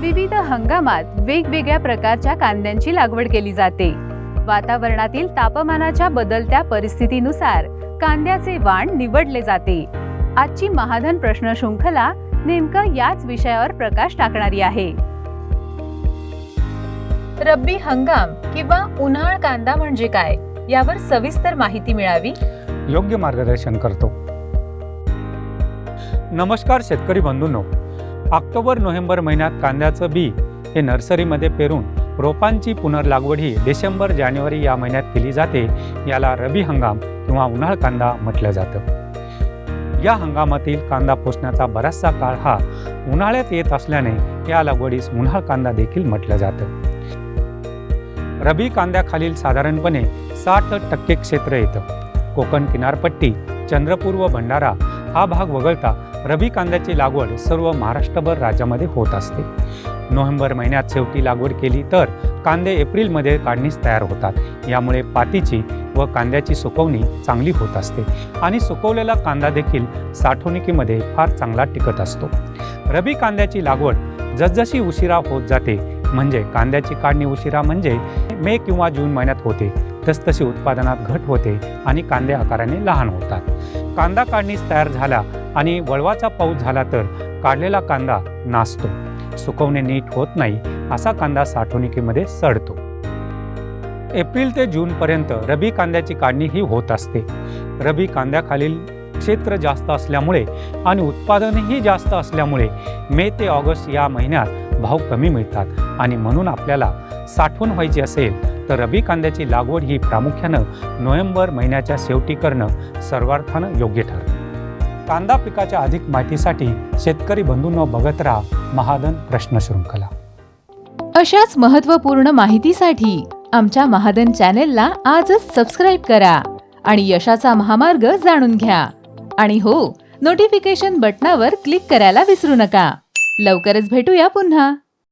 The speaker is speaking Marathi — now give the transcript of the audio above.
विविध हंगामात वेगवेगळ्या प्रकारच्या कांद्यांची लागवड केली जाते. वातावरणातील तापमानाच्या बदलत्या परिस्थितीनुसार कांद्याचे वाण निवडले जाते. आजची महाधन प्रश्न शृंखला नेमकं याच विषयावर प्रकाश टाकणारी आहे. रब्बी हंगाम किंवा उन्हाळ कांदा म्हणजे काय? यावर सविस्तर माहिती मिळावी. योग्य मार्गदर्शन करतो. नमस्कार शेतकरी बंधूंनो. ऑक्टोबर नोव्हेंबर महिन्यात कांद्याचं बी हे नर्सरीमध्ये पेरून रोपांची पुनर्लागवड ही डिसेंबर जानेवारी या महिन्यात केली जाते याला रबी हंगाम किंवा उन्हाळ कांदा म्हटलं जातं. या हंगामातील कांदा पोसण्याचा बराचसा काळ हा उन्हाळ्यात येत असल्याने या लागवडीस उन्हाळ कांदा देखील म्हटलं जातं. रबी कांद्याखालील साधारणपणे साठ टक्के क्षेत्र येतं. कोकण किनारपट्टी चंद्रपूर व भंडारा हा भाग वगळता रबी कांद्याची लागवड सर्व महाराष्ट्रभर राज्यामध्ये होत असते. नोव्हेंबर महिन्यात शेवटी लागवड केली तर कांदे एप्रिलमध्ये काढणीस तयार होतात. यामुळे पातीची व कांद्याची सुकवणी चांगली होत असते आणि सुकवलेला कांदा देखील साठवणुकीमध्ये फार चांगला टिकत असतो. रबी कांद्याची लागवड जसजशी उशिरा होत जाते म्हणजे कांद्याची काढणी उशिरा म्हणजे मे किंवा जून महिन्यात होते. तसतशी उत्पादनात घट होते आणि कांदे आकाराने लहान होतात. कांदा काढणीस तयार झाला आणि वळवाचा पाऊस झाला तर काढलेला कांदा नासतो. सुकवणे नीट होत नाही असा कांदा साठवणुकीमध्ये सडतो. एप्रिल ते जूनपर्यंत रबी कांद्याची काढणी ही होत असते. रबी कांद्याखालील क्षेत्र जास्त असल्यामुळे आणि उत्पादनही जास्त असल्यामुळे मे ते ऑगस्ट या महिन्यात भाव कमी मिळतात. आणि म्हणून आपल्याला साठवण व्हायची असेल तर रबी कांद्याची लागवड ही प्रामुख्यानं नोव्हेंबर महिन्याच्या शेवटी करणं सर्वार्थानं योग्य ठरतं. कांदा पिकाच्या अधिक माहितीसाठी शेतकरी बंधूंनो बघत राहा महादन प्रश्न शृंखला. अशाच महत्त्वपूर्ण माहितीसाठी आमच्या महादन चॅनेलला आजच सबस्क्राईब करा आणि यशाचा महामार्ग जाणून घ्या. आणि हो नोटिफिकेशन बटनावर क्लिक करायला विसरू नका. लवकरच भेटूया पुन्हा.